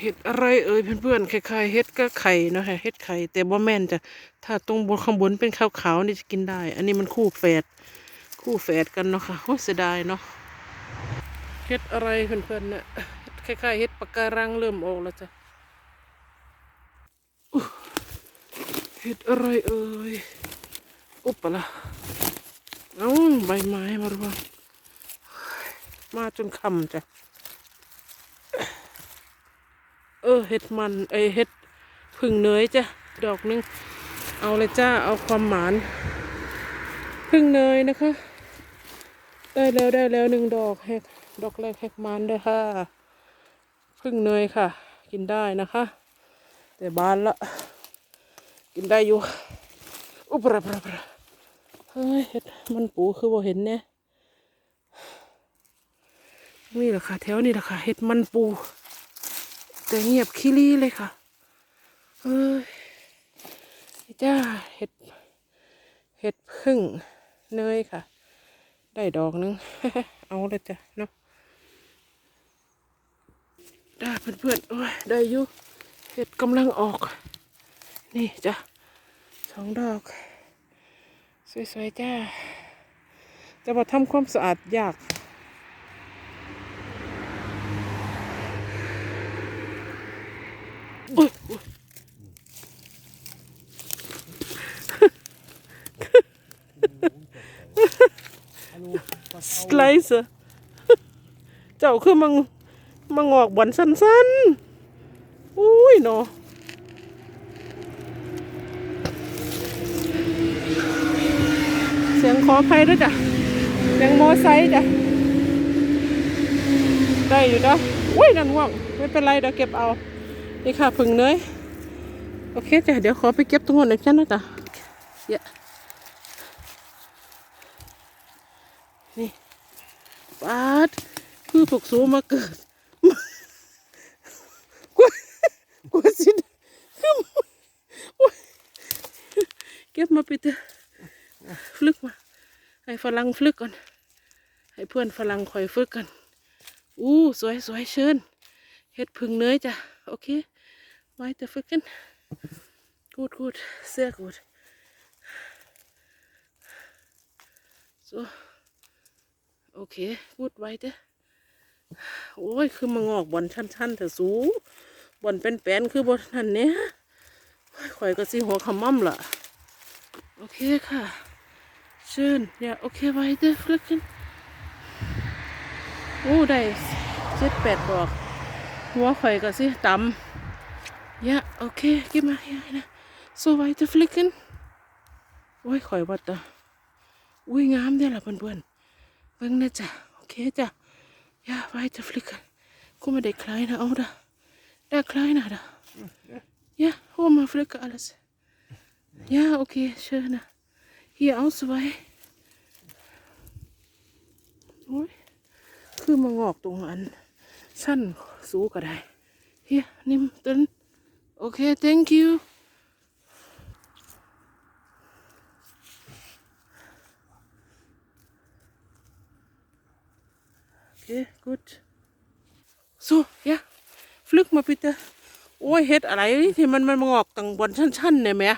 เห็ดอะไรเอ่ยเพื่อนๆคล้ายๆเห็ดก็ไข่เนาะค่ะเห็ดไข่แต่บ่แม่นจ้ะถ้าตรงบนข้างบนเป็นขาวๆนี่จะกินได้ อันนี้มันคู่แฝดคู่แฝดกันเนาะค่ะโอ้เสียดายเนาะเห็ดอะไรเพื่อนๆเนี่ยคล้ายๆเห็ดปะการังเริ่มออกแล้วจ้ะเห็ดอะไรเอ่ยอุ๊บปะละเอาใบไม้มารวงมาจนคำจ้ะ ออเห็ดมันไอเห็ดพึ่งเนยจ้ะดอกหนึง เอาเลยจ้าเอาความหมานพึ่งเนยนะคะ ได้แล้วได้แล้วหนึ่งดอกแหกดอกแรกแหกมันด้วยค่ะพึ่งเนยค่ะ กินได้นะคะ แต่บานละกินได้อยู่อุปราปราปราเฮ้ยเห็ดมันปูคือบ่เห็นเนี่ยนี่แหละค่ะแถวนี้แหละค่ะเห็ดมันปู แต่เงียบคิรีเลยค่ะ เอ้ยจ้าเห็ด เห็ดพึ่งเนยค่ะ ได้ดอกหนึง เอาเลยจ้ะเนาะได้เพื่อนๆโอ้ยได้อยู่เห็ดกำลังออก นี่จ้ะสองดอก สวยๆจ้า จะมาทำความสะอาดยาก อุ๊ยอุ๊ย ส ไลซ์เจ้าคือมังมังออกบอนสั้นๆ อุ้ยเนาะเสียงขออภัยด้วยจ้ะเสียงมอไซค์จ้ะ ได้อยู่นะอุ้ย นั่นว่างไม่เป็นไรเดี๋ยวเก็บเอา นี่ค่ะผึ่งเนยโอเคจ้ะเดี๋ยวขอไปเก็บตรงนู้นอีกชั้นนะจ๊ะเยอะนี่ปาดคือถูกสูมาเกิดกลัวกลัวสิคือเก็บมาไปเถอะฟลึกมาให้ฝรั่งฟลึกก่อน ให้เพื่อนฝรั่งคอยฟลึกกันอู้สวยสวยเชิญเฮ็ดพึ่งเนยจ้ะ โอเค weiter ficken. Gut, gut, sehr gut. So. โอเคพูดไว้เด้อโอ้ย คือมางอกบอลชั้นๆเถอะสูบอลเป็นแปนๆคือบอลนั่นเนี้ยข่อยก็สิหัวขมั่มล่ะ โอเคค่ะเชิญอย่าโอเคไว้เด้อฟลึกกันโอ้ได้เจ็ดแปดดอก หัวข่อยก็สิต่ำ Ja, okay, gib mal hier eine. So weiter flicken. โอ้ยข่อยว่าตะอุ้ยงามเด้อล่ะเพื่อนๆเบิ่งนะจ๊ะโอเคจ้ะ Ja, weiter flicken. Guck mal, der Kleine auch da. Der Kleine da. Ja, hol mal flicke alles. Ja, okay, schön. Hier auch zwei. โอ้ยคือมางอกตรงอันสั้นสูงก็ได้ Hier, nimm den. Okay, thank you. Okay, gut. So, ja. Pflück mal bitte. โอ้ยเฮ็ดอะไรที่มันมันงอกตังบนชั้นๆเนี่ยแม่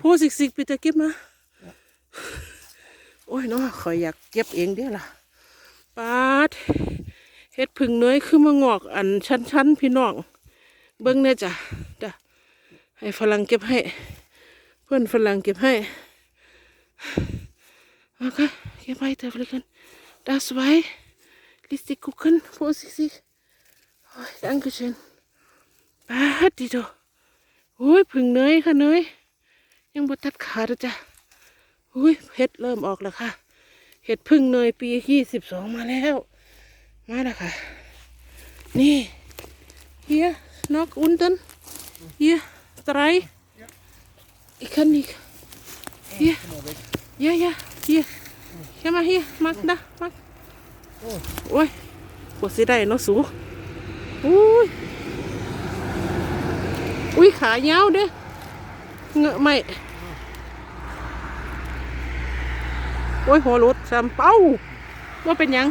พูดสิกๆ bitte เก็บมาโอ้ยเนาะขอยอยากเก็บเองเด้อล่ะปาดเฮ็ดผึ่งเนยคือมางอกอันชั้นๆพี่น้อง เบิ้งเนี่ยจ้ะจ้ะให้ฝรั่งเก็บให้ เพื่อนฝรั่งเก็บให้โอเคเก็บไว้เถอะฟลิกัน das ไว้ listig gucken vorsichtig โอ้ย danke schön ปาดดิโดโอ้ยผึ่งเนยค่ะเนยยังบ่ตัดขาดจ้ะโอ้ยเห็ดเริ่มออกแล้วค่ะเห็ดพึ่งเนยปียี่สิบสองมาแล้ว มาแล้วค่ะ นี่ Hier, noch unten. Hier, drei. Ich kann nicht. Hier. Ja, ja, hier. Schau mal hier, mach da, mach. Ui, wo sie da noch so? Ui. Ui, ขายาวเด้อเงอะไม่โอ้ยหัวรถซ้ำเป้าว่าเป็นยัง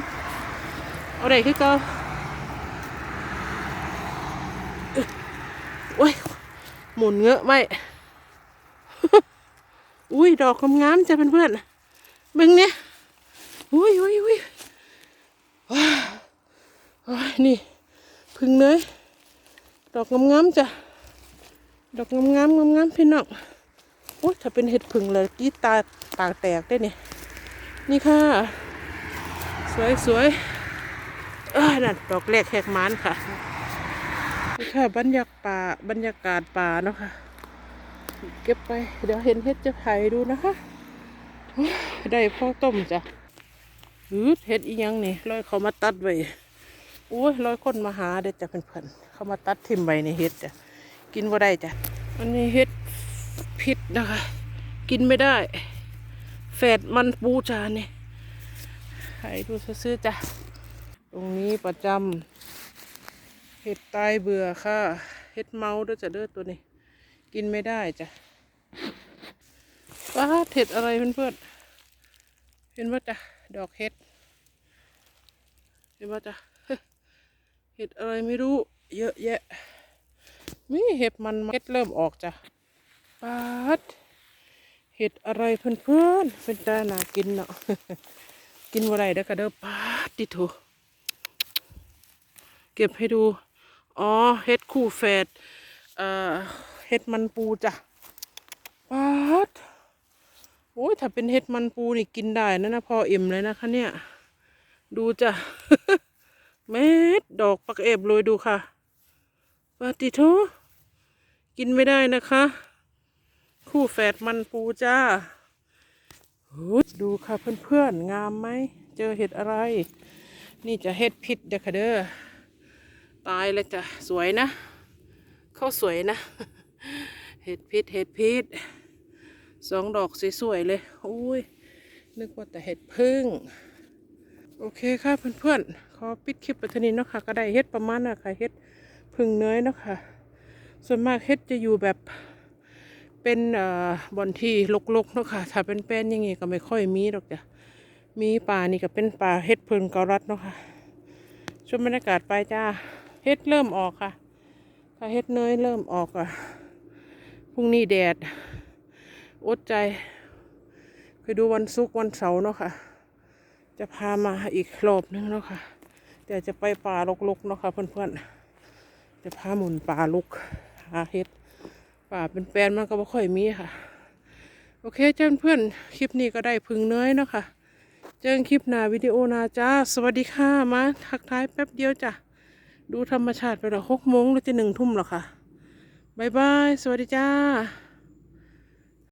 เอาได้คือเก็ เออ หมุนเงอะไว้อุ้ยดอกงามๆจ้ะเพื่อนๆเบิ่งเนี่ยอุ้ยอุ้ยอุ้ยว้าวนี่พึ่งเนยดอกงามๆจ้ะดอกงามๆงามๆพี่น้องโอ้ยถ้าเป็นเห็ดพึ่งเลยกีตาปากแตกได้เนี่ยนี่ค่ะ สวยสวยเอ้ยนั่นดอกแรกแหกมานค่ะ นี่ค่ะบรรยากาศป่าบรรยากาศป่าเนาะค่ะ เก็บไป เดี๋ยวเห็นเห็ดจะไผ่ดูนะคะโอ้ยได้พ่อต้มจ้ะหืดเห็ดอีหยังนี่ลอยเขามาตัดไว้โอ้ยลอยคนมาหาเด็ดจะเพื่อนๆเขามาตัดทิมใบในเห็ดจ้ะกินบ่ได้จ้ะอันนี้เห็ดพิษนะคะ กินไม่ได้แฝดมันปูจานนี่ให้ดูซื่อจ้ะ ตรงนี้ประจำ เห็ดตายเบื่อค่ะ เห็ดเมาด้วยจะเด้อตัวนี้ กินไม่ได้จ้ะว้าเห็ดอะไรเพื่อนๆเห็นว่าจ้ะดอกเห็ด เห็นว่าจ้ะเห็ดอะไรไม่รู้ เยอะแยะมีเห็ดมันเม็ดเริ่มออกจ้ะปาดเห็ดอะไรเพื่อนๆเป็นตาหนากินเนาะกินว่าไรเด้อกระเด้อปาดดิโถเก็บให้ดู อ๋อเห็ดคู่แฝดเอ่อเห็ดมันปูจ้ะปาดโอ้ยถ้าเป็นเห็ดมันปูนี่กินได้นะนะพออิ่มเลยนะคะเนี่ย ดูจ้ะเม็ดดอกปักเอบเลยดูค่ะปาติโทกินไม่ได้นะคะ คู่แฝดมันปูจ้าโอ้ยดูค่ะเพื่อนๆงามไหม เจอเห็ดอะไร นี่จะเห็ดพิษเด้อค่ะเด้อ ตายแล้วจ้ะสวยนะเขาสวยนะ เห็ดพิษเห็ดพิษสองดอกสวยๆเลยโอ้ยนึกว่าแต่เห็ดพึ่งโอเคค่ะเพื่อนๆขอปิดคลิปไปเทานี้เนาะค่ะก็ได้เฮ็ดประมาณน่ะค่ะเฮ็ดพึ่งเนื้อเนาะค่ะส่วนมากเฮ็ดจะอยู่แบบเป็นเอ่อบอนที่ลกๆเนาะค่ะถ้าเป็นแป้นอยังงี้ก็ไม่ค่อยมีหรอกจ้ะมีป่านี่ก็เป็นป่าเฮ็ดพึ่งเกาลัดเนาะค่ะชมบรรยากาศไปจ้า เฮ็ดเริ่มออกค่ะ ถ้าเฮ็ดเนยเริ่มออกอะพรุ่งนี้แดด อดใจไปดูวันศุกร์วันเสาร์เนาะค่ะ จะพามาอีกรอบนึงเนาะค่ะ แต่จะไปป่ารกๆเนาะค่ะเพื่อนๆ จะพาหมุนป่าลุกหาเห็ดป่าเป็นแปลนมันก็ไม่ค่อยมีค่ะ โอเคเจ้าเพื่อนคลิปนี้ก็ได้พึงเนื้อยเนาะค่ะ เจอคลิปหน้าวิดีโอหนาจ้า สวัสดีค่ะมาทักทายแป๊บเดียวจ้ะ ดูธรรมชาติไปหรอหกโมงหรือจะหนึ่งทุ่มหรอค่ะบายบาย สวัสดีจ้า